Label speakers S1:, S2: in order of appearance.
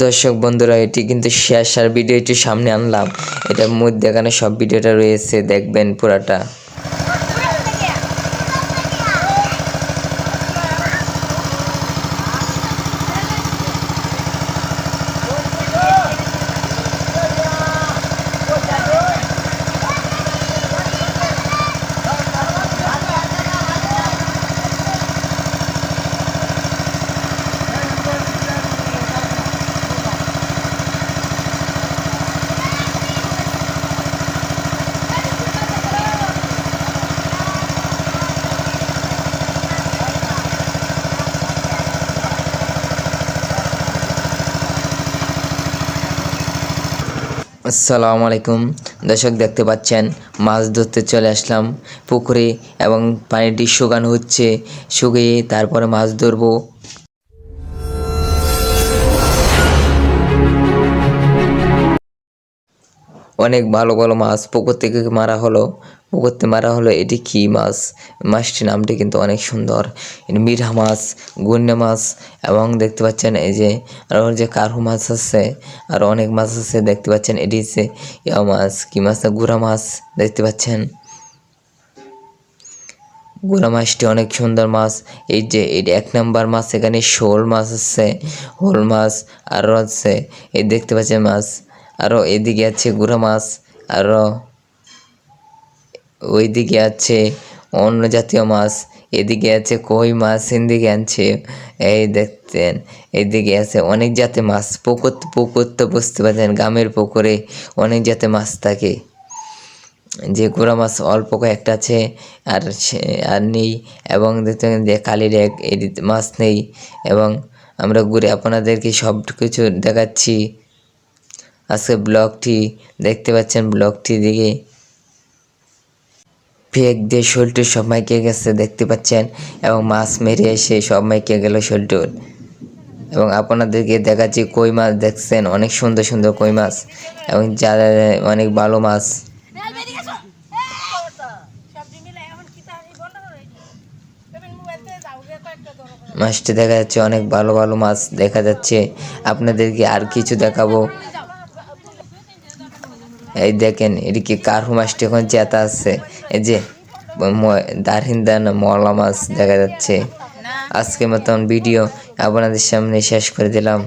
S1: দর্শক বন্ধুরা, এটি কিন্তু শেষ আর ভিডিওটি সামনে আনলাম। এটার মধ্যে এখানে সব ভিডিওটা রয়েছে, দেখবেন পুরাটা। আসসালামু আলাইকুম। দর্শক দেখতে পাচ্ছেন, মাছ ধরতে চলে আসলাম পুকুরে এবং পানিটি শুকানো হচ্ছে। শুকিয়ে তারপরে মাছ ধরবো। অনেক ভালো ভালো মাছ। পুকুর থেকে মারা হলো, পুকুর থেকে মারা হলো, এটি কী মাছ? মাছটির নামটি কিন্তু অনেক সুন্দর। মিঠা মাছ, গুন্ডে মাছ এবং দেখতে পাচ্ছেন এই যে আরও যে কারহু মাছ আছে, আর অনেক মাছ আছে, দেখতে পাচ্ছেন এটি হচ্ছে ইয়া মাছ, কী মাছ গুড়া মাছ, দেখতে পাচ্ছেন। গুড়া মাছটি অনেক সুন্দর মাছ। এই যে এই এক নাম্বার মাছ, এখানে শোল মাছ আছে হোল মাছ, আরও আছে, এই দেখতে পাচ্ছেন মাছ। আরও এদিকে আছে গুড়া মাছ আরও ওইদিকে আছে অন্য জাতীয় মাছ, এদিকে আছে কই মাছ, এদিকে আছে, এই দেখতেন, এদিকে আছে অনেক জাতে মাছ, পুকুর পুকুর তো বুঝতে পারছেন, গ্রামের পুকুরে অনেক জাতে মাছ থাকে। যে গুঁড়া মাছ অল্প কয়েকটা আছে, আর আর নেই, এবং দেখতে যে কালির এক মাছ নেই, এবং আমরা ঘুরে আপনাদেরকে সব কিছু দেখাচ্ছি। আজকে ব্লগটি দেখতে পাচ্ছেন ব্লগটি দিকে ফেক দিয়ে শোলটুর সব মাইকে গেছে, দেখতে পাচ্ছেন, এবং মাছ মেরে এসে সব মাইকে গেল শোলটুর এবং আপনাদেরকে দেখাচ্ছি কই মাছ দেখছেন, অনেক সুন্দর সুন্দর কই মাছ, এবং যারা অনেক ভালো মাছ। মাছটি দেখা যাচ্ছে অনেক ভালো ভালো মাছ দেখা যাচ্ছে। আপনাদেরকে আর কিছু দেখাবো। এই দেখেন এদিকে কারহু মাছটি এখন চেতা আছে? এই যে দারহিন্দান মলা মাছ দেখা যাচ্ছে। আজকের মতন ভিডিও আপনাদের সামনে শেষ করে দিলাম।